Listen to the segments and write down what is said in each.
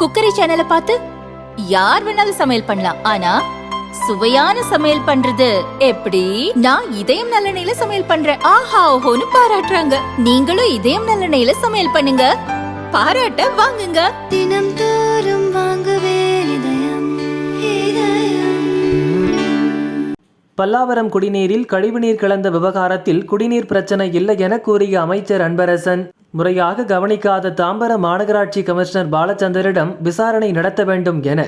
Cookery சேனலை பார்த்து யார் வேணாலும் சமையல் பண்ணலாம். ஆனா சுவையான சமையல் பண்றது எப்படி? நான் இதயம் நல்லெண்ணெயில சமையல் பண்றேன். ஆஹா ஓஹோன்னு பாராட்டுறாங்க. நீங்களும் இதயம் நல்லெண்ணெயில சமையல் பண்ணுங்க. பாராட்ட வாங்குங்க. தினம் தோறும் வாங்குவே இதயம் இதயம். பல்லாவரம் குடிநீரில் கழிவுநீர் கலந்த விவகாரத்தில் குடிநீர் பிரச்சனை இல்லை என கூறிய அமைச்சர் அன்பரசன் முறையாக கவனிக்காத தாம்பரம் மாநகராட்சி கமிஷனர் பாலச்சந்தரிடம் விசாரணை நடத்த வேண்டும் என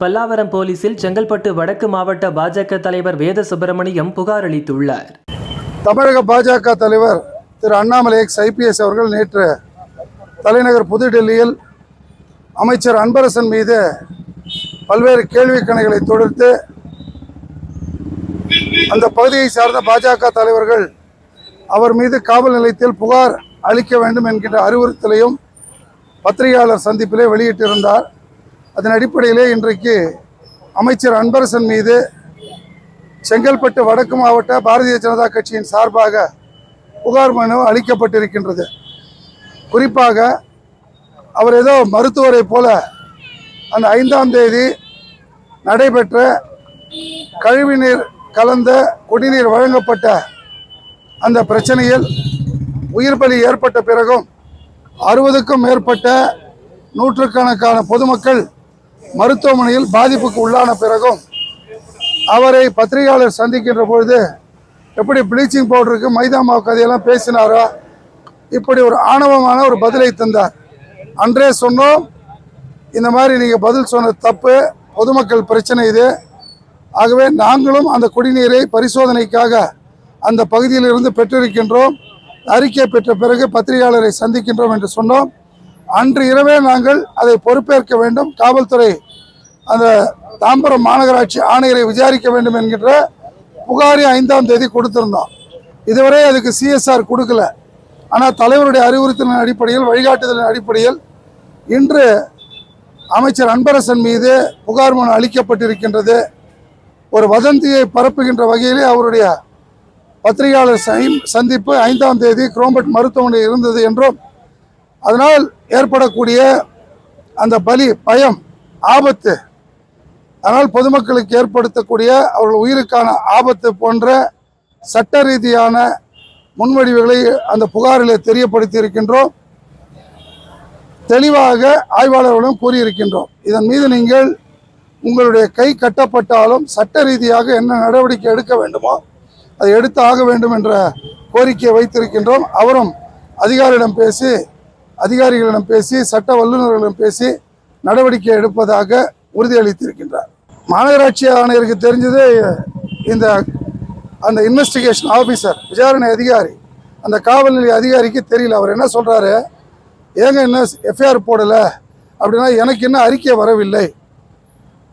பல்லாவரம் போலீசில் செங்கல்பட்டு வடக்கு மாவட்ட பாஜக தலைவர் வேத சுப்பிரமணியம் புகார் அளித்துள்ளார். தமிழக பாஜக தலைவர் திரு அண்ணாமலை எக்ஸ் ஐபிஎஸ் அவர்கள் நேற்று தலைநகர் புதுடெல்லியில் அமைச்சர் அன்பரசன் மீது பல்வேறு கேள்வி கணைகளை தொடர்த்து அந்த பகுதியை சார்ந்த பாஜக தலைவர்கள் அவர் மீது காவல் நிலையத்தில் புகார் அளிக்க வேண்டும் என்கின்ற அறிவுறுத்தலையும் பத்திரிகையாளர் சந்திப்பிலே வெளியிட்டிருந்தார். அதன் அடிப்படையிலே இன்றைக்கு அமைச்சர் அன்பரசன் மீது செங்கல்பட்டு வடக்கு மாவட்ட பாரதிய ஜனதா கட்சியின் சார்பாக புகார் மனு அளிக்கப்பட்டிருக்கின்றது. குறிப்பாக அவர் ஏதோ மருத்துவரை போல அந்த ஐந்தாம் தேதி நடைபெற்ற கழிவுநீர் கலந்த குடிநீர் வழங்கப்பட்ட அந்த பிரச்சனையில் உயிர் பலி ஏற்பட்ட பிறகும் அறுபதுக்கும் மேற்பட்ட நூற்றுக்கணக்கான பொதுமக்கள் மருத்துவமனையில் பாதிப்புக்கு உள்ளான பிறகும் அவரை பத்திரிகையாளர் சந்திக்கின்ற பொழுது எப்படி ப்ளீச்சிங் பவுடருக்கு மைதா மாவு கதையெல்லாம் பேசினாரோ இப்படி ஒரு ஆணவமான ஒரு பதிலை தந்தார். அன்றே சொன்னோம் இந்த மாதிரி நீங்கள் பதில் சொன்ன தப்பு பொதுமக்கள் பிரச்சனை இது. ஆகவே நாங்களும் அந்த குடிநீரை பரிசோதனைக்காக அந்த பகுதியிலிருந்து பெற்றிருக்கின்றோம். அறிக்கை பெற்ற பிறகு பத்திரிகையாளரை சந்திக்கின்றோம் என்று சொன்னோம். அன்று இரவே நாங்கள் அதை பொறுப்பேற்க வேண்டும். காவல்துறை அந்த தாம்பரம் மாநகராட்சி ஆணையரை விசாரிக்க வேண்டும் என்கின்ற புகாரி ஐந்தாம் தேதி கொடுத்திருந்தோம். இதுவரை அதுக்கு சிஎஸ்ஆர் கொடுக்கல. ஆனால் தலைவருடைய அறிவுறுத்தலின் அடிப்படையில் வழிகாட்டுதலின் அடிப்படையில் இன்று அமைச்சர் அன்பரசன் மீது புகார் மனு அளிக்கப்பட்டிருக்கின்றது. ஒரு வதந்தியை பரப்புகின்ற வகையிலே அவருடைய பத்திரிகையாளர் சந்திப்பு ஐந்தாம் தேதி குரோம்பட் மருத்துவமனை இருந்தது என்றும் அதனால் ஏற்படக்கூடிய அந்த பலி பயம் ஆபத்து அதனால் பொதுமக்களுக்கு ஏற்படுத்தக்கூடிய அவர்கள் உயிருக்கான ஆபத்து போன்ற சட்ட ரீதியான முன்வடிவுகளை அந்த புகாரில் தெரியப்படுத்தி இருக்கின்றோம் தெளிவாக ஆய்வாளர்களும் கூறியிருக்கின்றோம். இதன் மீது நீங்கள் உங்களுடைய கை கட்டப்பட்டாலும் சட்ட ரீதியாக என்ன நடவடிக்கை எடுக்க வேண்டுமோ அதை எடுத்து ஆக வேண்டும் என்ற கோரிக்கையை வைத்திருக்கின்றோம். அவரும் அதிகாரியிடம் பேசி அதிகாரிகளிடம் பேசி சட்ட வல்லுநர்களிடம் பேசி நடவடிக்கை எடுப்பதாக உறுதியளித்திருக்கின்றார். மாநகராட்சி ஆணையருக்கு தெரிஞ்சது இந்த அந்த இன்வெஸ்டிகேஷன் ஆஃபீஸர் விசாரணை அதிகாரி அந்த காவல் நிலைய அதிகாரிக்கு தெரியல. அவர் என்ன சொல்கிறாரு ஏங்க என்ன எஃப்ஐஆர் போடலை? அப்படின்னா எனக்கு என்ன அறிக்கை வரவில்லை?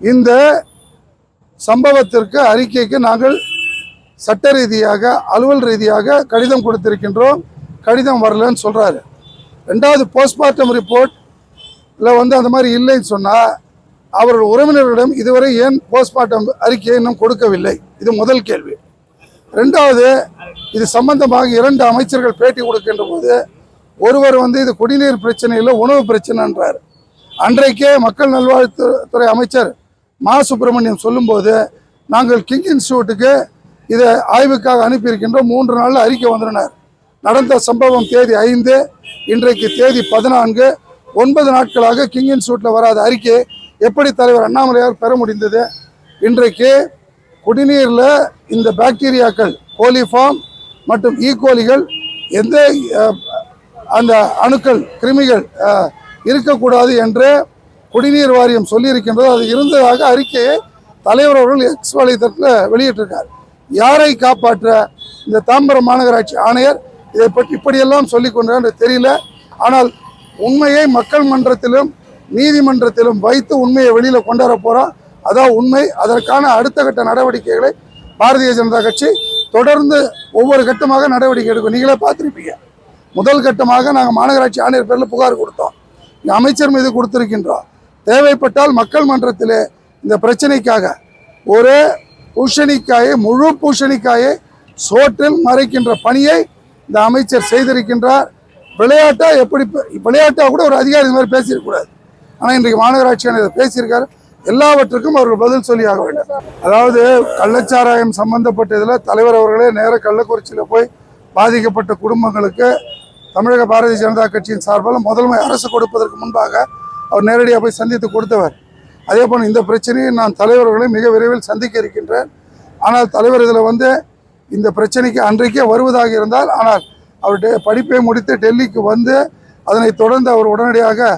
இந்த சம்பவத்திற்கு அறிக்கைக்கு நாங்கள் சட்ட ரீதியாக அலுவல் ரீதியாக கடிதம் கொடுத்திருக்கின்றோம். கடிதம் வரலன்னு சொல்கிறாரு ரெண்டாவது போஸ்ட்மார்ட்டம் ரிப்போர்ட்டில் வந்து அந்த மாதிரி இல்லைன்னு சொன்னால் அவர்கள் உறவினர்களிடம் இதுவரை ஏன் போஸ்ட்மார்ட்டம் அறிக்கையை இன்னும் கொடுக்கவில்லை? இது முதல் கேள்வி. ரெண்டாவது இது சம்பந்தமாக இரண்டு அமைச்சர்கள் பேட்டி கொடுக்கின்ற போது ஒருவர் வந்து இது குடிநீர் பிரச்சனை இல்லை உணவு பிரச்சனைன்றார். அன்றைக்கே மக்கள் நல்வாழ்வுத்துறை அமைச்சர் மா சுப்பிரமணியம் சொல்லும்போது நாங்கள் கிங் இன்ஸ்டியூட்டுக்கு இதை ஆய்வுக்காக அனுப்பியிருக்கின்றோம் மூன்று நாளில் அறிக்கை வந்தனர் நடந்த சம்பவம் தேதி ஐந்து இன்றைக்கு தேதி பதினான்கு. ஒன்பது நாட்களாக கிங் இன்ஸ்டியூட்டில் வராத அறிக்கை எப்படி தலைவர் அண்ணாமலையார் பெற முடிந்தது? இன்றைக்கு குடிநீரில் இந்த பாக்டீரியாக்கள் கோலிஃபார்ம் மற்றும் e. ஈகோலிகள் எந்த அந்த அணுக்கள் கிருமிகள் இருக்கக்கூடாது என்று குடிநீர் வாரியம் சொல்லியிருக்கின்றது. அது இருந்ததாக அறிக்கையை தலைவர் அவர்கள் எக்ஸ் வலைதளத்தில் வெளியிட்டிருக்கார். யாரை காப்பாற்ற இந்த தாம்பரம் மாநகராட்சி ஆணையர் இதை பற்றி இப்படியெல்லாம் சொல்லிக் கொண்டார் தெரியல. ஆனால் உண்மையை மக்கள் மன்றத்திலும் நீதிமன்றத்திலும் வைத்து உண்மையை வெளியில் கொண்டு வர போகிறோம் அதான் உண்மை. அதற்கான அடுத்த கட்ட நடவடிக்கைகளை பாரதிய ஜனதா கட்சி தொடர்ந்து ஒவ்வொரு கட்டமாக நடவடிக்கை எடுக்கும். நீங்களே பார்த்துருப்பீங்க. முதல் கட்டமாக நாங்கள் மாநகராட்சி ஆணையர் பேரில் புகார் கொடுத்தோம். இங்க அமைச்சர் மீது கொடுத்திருக்கின்றோம். தேவைப்பட்டால் மக்கள் மன்றத்திலே இந்த பிரச்சனைக்காக ஒரு பூஷணிக்காயை முழு பூஷணிக்காயை சோற்றில் மறைக்கின்ற பணியை இந்த அமைச்சர் செய்திருக்கின்றார். விளையாட்டாக எப்படி விளையாட்டாக கூட ஒரு அதிகாரி இந்த மாதிரி பேசியிருக்கக்கூடாது. ஆனால் இன்றைக்கு மாநகராட்சி ஆணையர் இதை பேசியிருக்காரு. எல்லாவற்றுக்கும் அவர்கள் பதில் சொல்லியாக வேண்டும். அதாவது கள்ளச்சாராயம் சம்பந்தப்பட்டதில் தலைவர் அவர்களே நேர கள்ளக்குறிச்சியில் போய் பாதிக்கப்பட்ட குடும்பங்களுக்கு தமிழக பாரதிய ஜனதா கட்சியின் சார்பில் முதன்மை அரசு கொடுப்பதற்கு முன்பாக அவர் நேரடியாக போய் சந்தித்து கொடுத்தவர். அதே போல் இந்த பிரச்சனையை நான் தலைவர்களை மிக விரைவில் சந்திக்க இருக்கின்றேன். ஆனால் தலைவர் இதில் வந்து இந்த பிரச்சனைக்கு அன்றைக்கே வருவதாக இருந்தால் ஆனால் அவர் படிப்பை முடித்து டெல்லிக்கு வந்து அதனை தொடர்ந்து அவர் உடனடியாக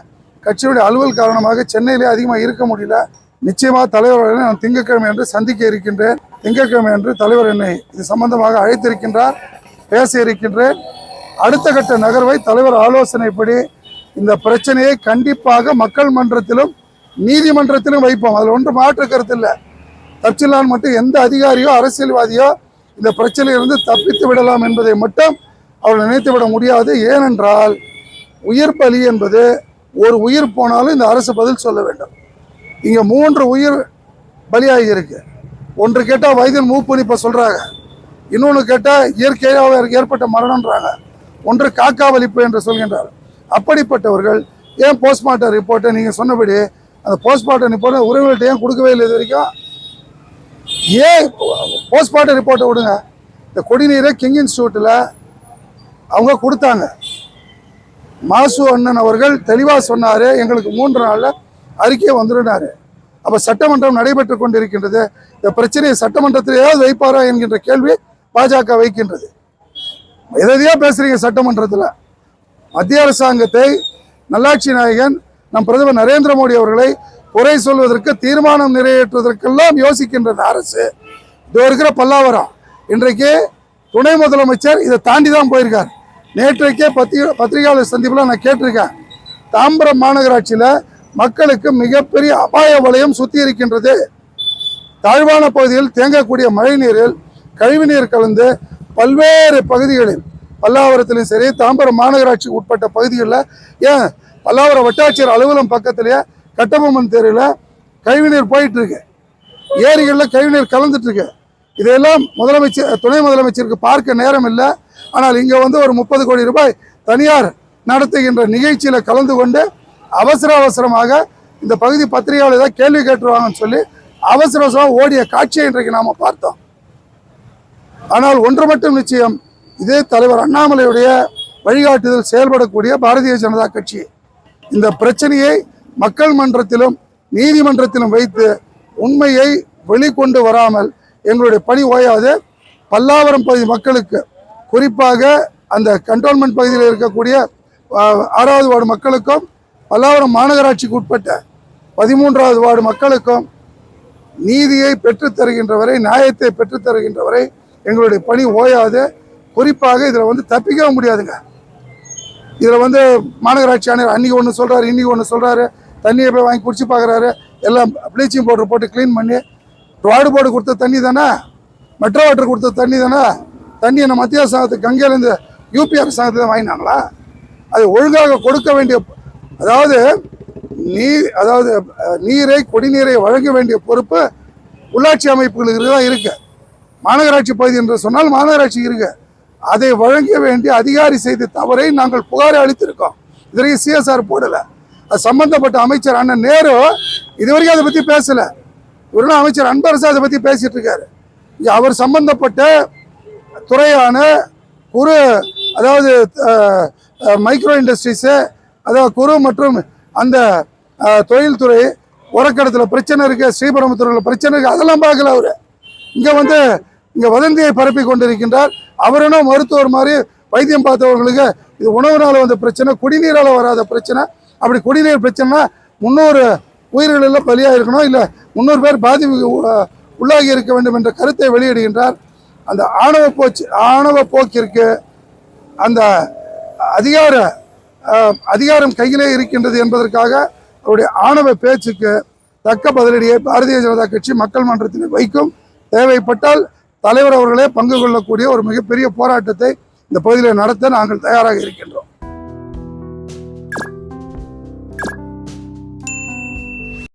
கட்சியுடைய அலுவல் காரணமாக சென்னையிலே அதிகமாக இருக்க முடியல. நிச்சயமாக தலைவர்களை நான் திங்கட்கிழமை என்று சந்திக்க இருக்கின்றேன். திங்கட்கிழமை என்று தலைவர் என்னை இது சம்பந்தமாக அழைத்திருக்கின்றார் பேச இருக்கின்றேன். அடுத்த கட்ட நகர்வை தலைவர் ஆலோசனைப்படி இந்த பிரச்சனையை கண்டிப்பாக மக்கள் மன்றத்திலும் நீதிமன்றத்திலும் வைப்போம். அதில் ஒன்றும் மாற்று கருத்து இல்லை. தப்சிலான் மட்டும் எந்த அதிகாரியோ அரசியல்வாதியோ இந்த பிரச்சனையிலிருந்து தப்பித்து விடலாம் என்பதை மட்டும் அவர் நினைத்து விட முடியாது. ஏனென்றால் உயிர் பலி என்பது ஒரு உயிர் போனாலும் இந்த அரசு பதில் சொல்ல வேண்டும். இங்கே மூன்று உயிர் பலியாகி இருக்கு. ஒன்று கேட்டால் வைத்தியன் மூப்புன்னு இப்போ சொல்கிறாங்க இன்னொன்று கேட்டால் இயற்கையாக ஏற்பட்ட மரணம்ன்றாங்க. ஒன்று காக்கா வலிப்பு என்று சொல்கின்றார். அப்படிப்பட்டவர்கள் ஏன் போஸ்ட்மார்ட்டம் ரிப்போர்ட்டை நீங்கள் சொன்னபடி அந்த போஸ்ட்மார்ட்டம் ரிப்போர்ட்டை உறவுகள்கிட்ட ஏன் கொடுக்கவே இல்லை இது வரைக்கும்? ஏன் போஸ்ட்மார்ட்டம் ரிப்போர்ட்டை விடுங்க? இந்த கொடிநீரை கிங் இன்ஸ்டியூட்டில் அவங்க கொடுத்தாங்க. மாசு அண்ணன் அவர்கள் தெளிவாக சொன்னார் எங்களுக்கு மூன்று நாளில் அறிக்கையை வந்துடுனாரு அப்போ சட்டமன்றம் நடைபெற்று கொண்டிருக்கின்றது. இந்த பிரச்சனையை சட்டமன்றத்திலேயாவது வைப்பாரா என்கின்ற கேள்வி பாஜக வைக்கின்றது. எதையோ பேசுகிறீங்க சட்டமன்றத்தில். மத்திய அரசாங்கத்தை நல்லாட்சி நாயகன் நம் பிரதமர் நரேந்திர மோடி அவர்களை குறை சொல்வதற்கு தீர்மானம் நிறைவேற்றுவதற்கெல்லாம் யோசிக்கின்றது அரசு. இது இருக்கிற பல்லாவரம் இன்றைக்கு துணை முதலமைச்சர் இதை தாண்டி தான் போயிருக்கார். நேற்றைக்கே பத்திரிகை பத்திரிகையாளர் சந்திப்பில் நான் கேட்டிருக்கேன். தாம்பரம் மாநகராட்சியில் மக்களுக்கு மிகப்பெரிய அபாய வலயம் சுற்றி இருக்கின்றது. தாழ்வான பகுதியில் தேங்கக்கூடிய மழைநீரில் கழிவுநீர் கலந்து பல்வேறு பகுதிகளில் பல்லாவரத்திலும் சரி தாம்பரம் மாநகராட்சிக்கு உட்பட்ட பகுதிகளில் ஏன் பல்லாவரம் வட்டாட்சியர் அலுவலகம் பக்கத்திலேயே கட்டபொம்மன் தெருவில் கழிவுநீர் போயிட்டு இருக்கு ஏரிகளில் கழிவுநீர் கலந்துட்டு இருக்கு இதையெல்லாம் முதலமைச்சர் துணை முதலமைச்சருக்கு பார்க்க நேரம் இல்லை ஆனால் இங்கே வந்து ஒரு முப்பது கோடி ரூபாய் தனியார் நடத்துகின்ற நிகழ்ச்சியில் கலந்து கொண்டு அவசர அவசரமாக இந்த பகுதி பத்திரிகையாளர் ஏதாவது கேள்வி கேட்டுருவாங்கன்னு சொல்லி அவசர அவசரமாக ஓடிய காட்சியை இன்றைக்கு நாம் பார்த்தோம். ஆனால் ஒன்று மட்டும் நிச்சயம் இதே தலைவர் அண்ணாமலையுடைய வழிகாட்டுதல் செயல்படக்கூடிய பாரதிய ஜனதா கட்சி. இந்த பிரச்சனையை மக்கள் மன்றத்திலும் நீதிமன்றத்திலும் வைத்து உண்மையை வெளிக்கொண்டு வராமல் எங்களுடைய பணி ஓயாது. பல்லாவரம் பகுதி மக்களுக்கு குறிப்பாக அந்த கண்டோன்மெண்ட் பகுதியில் இருக்கக்கூடிய ஆறாவது வார்டு மக்களுக்கும் பல்லாவரம் மாநகராட்சிக்கு உட்பட்ட பதிமூன்றாவது வார்டு மக்களுக்கும் நீதியை பெற்றுத்தருகின்றவரை வரை நியாயத்தை பெற்றுத்தருகின்றவரை வரை எங்களுடைய பணி ஓயாது. குறிப்பாக இதில் வந்து தப்பிக்க முடியாதுங்க. இதில் வந்து மாநகராட்சி ஆணையர் அன்றைக்கி ஒன்று சொல்கிறாரு இன்றைக்கி ஒன்று சொல்கிறாரு தண்ணியை போய் வாங்கி குடிச்சு பார்க்குறாரு. எல்லாம் ப்ளீச்சிங் பவுடர் போட்டு க்ளீன் பண்ணி ரோடு போர்டு கொடுத்த தண்ணி தானே? மெட்ரோ வாட்டர் கொடுத்த தண்ணி தானே? தண்ணி என்ன மத்திய அரசாங்கத்துக்கு கங்கையிலேருந்து யூபி அரசாங்கத்தை தான் வாங்கினாங்களா? அது ஒழுங்காக கொடுக்க வேண்டிய அதாவது நீர் அதாவது நீரை குடிநீரை வழங்க வேண்டிய பொறுப்பு உள்ளாட்சி அமைப்புகளுக்கு தான் இருக்குது மாநகராட்சி பகுதி என்று சொன்னால் மாநகராட்சி இருக்குது அதை வழங்க வேண்டிய அதிகாரி செய்த தவறை நாங்கள் புகாரை அளித்திருக்கோம். இதுவரைக்கும் சிஎஸ்ஆர் போடலை. அது சம்பந்தப்பட்ட அமைச்சர் அண்ணன் நேரு இதுவரைக்கும் அதை பற்றி பேசலை. ஒரு அமைச்சர் அன்பரசு அதை பற்றி பேசிட்டு இருக்காரு. அவர் சம்பந்தப்பட்ட துறையான குறு அதாவது மைக்ரோ இண்டஸ்ட்ரீஸு அதாவது குறு மற்றும் அந்த தொழில்துறை உரக்கடத்தில் பிரச்சனை இருக்குது ஸ்ரீபெரும்புத்தூரில் பிரச்சனை இருக்குது அதெல்லாம் பார்க்கல அவர். இங்கே வந்து இங்கே வதந்தியை பரப்பி கொண்டிருக்கின்றார். அவருனும் மருத்துவர் மாதிரி வைத்தியம் பார்த்தவர்களுக்கு இது உணவுனால் வந்த பிரச்சனை குடிநீரால் வராத பிரச்சனை. அப்படி குடிநீர் பிரச்சனைனா முந்நூறு உயிர்கள் எல்லாம் பலியாக இருக்கணும் இல்லை முந்நூறு பேர் பாதிப்பு உள்ளாகி இருக்க வேண்டும் என்ற கருத்தை வெளியிடுகின்றார். அந்த ஆணவ போச்சு ஆணவ போக்கிற்கு அந்த அதிகார அதிகாரம் கையிலே இருக்கின்றது என்பதற்காக அவருடைய ஆணவ பேச்சுக்கு தக்க பதிலடியை பாரதிய ஜனதா கட்சி மக்கள் மன்றத்தில் வைக்கும். தேவைப்பட்டால் தலைவர் அவர்களே பங்கு கொள்ளக்கூடிய ஒரு மிகப்பெரிய போராட்டத்தை இந்த பகுதியில் நடத்த நாங்கள் தயாராக இருக்கின்றோம்.